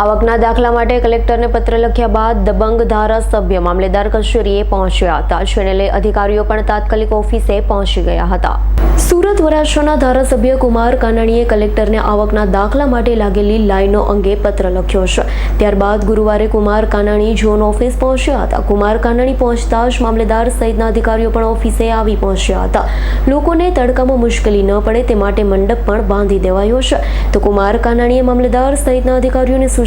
આવકના દાખલા માટે કલેક્ટરને પત્ર લખ્યા બાદ દબંગ ધારાસભ્ય મામલેદાર કચેરીએ પહોંચ્યા હતા. જેને લઈ અધિકારીઓ પણ તાત્કાલિક ઓફિસે પહોંચી ગયા હતા. સુરત વરાછાના ધારાસભ્ય કુમાર કાનાણીએ કલેક્ટરને આવકના દાખલા માટે લાગેલી લાઈનો અંગે પત્ર લખ્યો છે. ત્યારબાદ ગુરુવારે કુમાર કાનાણી ઝોન ઓફિસ પહોંચ્યા હતા. કુમાર કાનાણી પહોંચતા જ મામલેદાર સહિતના અધિકારીઓ પણ ઓફિસે આવી પહોંચ્યા હતા. લોકોને તડકામાં મુશ્કેલી ન પડે તે માટે મંડપ પણ બાંધી દેવાયો છે. તો કુમાર કાનાણીએ મામલેદાર સહિતના અધિકારીઓને સૂચના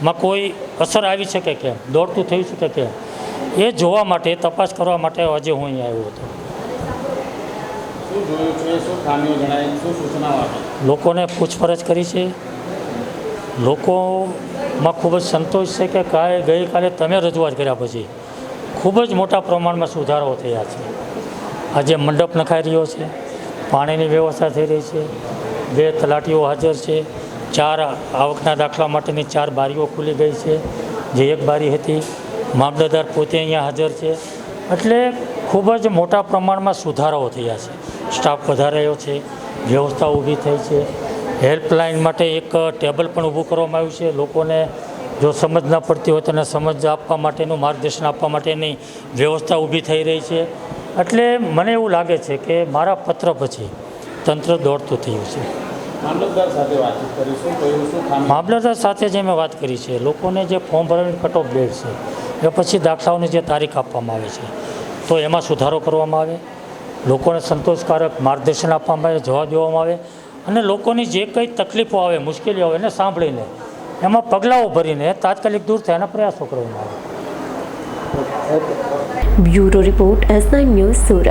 તંત્રમાં કોઈ અસર આવી શકે કે? કેમ દોડતું થઈ શકે કે? કેમ એ જોવા માટે તપાસ કરવા માટે આજે હું અહીંયા આવ્યો હતો. લોકોને પૂછપરછ કરી છે. લોકોમાં ખૂબ જ સંતોષ છે કે કાલે ગઈકાલે તમે રજૂઆત કર્યા પછી ખૂબ જ મોટા પ્રમાણમાં સુધારો થયા છે. આજે મંડપ નખાઈ રહ્યો છે. પાણીની વ્યવસ્થા થઈ રહી છે. બે તલાટીઓ હાજર છે. ચાર આવકના દાખલા માટેની ચાર બારીઓ ખુલી ગઈ છે. જે એક બારી હતી, મામલતદાર પોતે અહીંયા હાજર છે. એટલે ખૂબ જ મોટા પ્રમાણમાં સુધારાઓ થયા છે. સ્ટાફ વધારાયો છે, વ્યવસ્થા ઊભી થઈ છે. હેલ્પલાઇન માટે એક ટેબલ પણ ઊભું કરવામાં આવ્યું છે. લોકોને જો સમજ ન પડતી હોય તો એને સમજ આપવા માટેનું, માર્ગદર્શન આપવા માટેની વ્યવસ્થા ઊભી થઈ રહી છે. એટલે મને એવું લાગે છે કે મારા પત્ર પછી તંત્ર દોડતું થયું છે. મામલતદાર સાથે વાતચીત કરી શું કહ્યું શું ખામી? મામલતદાર સાથે જે મેં વાત કરી છે લોકોને જે ફોર્મ ભરવાની કટ ઓફ ડેટ છે એ પછી દાખલાઓની જે તારીખ આપવામાં આવે છે તો એમાં સુધારો કરવામાં આવે લોકોને સંતોષકારક માર્ગદર્શન આપવામાં આવે જવાબ દેવામાં આવે અને લોકોની જે કંઈ તકલીફો આવે મુશ્કેલીઓ આવે એને સાંભળીને એમાં પગલાઓ ભરીને તાત્કાલિક દૂર થાય એના પ્રયાસો કરવામાં આવે. Bureau report S nine news Surat.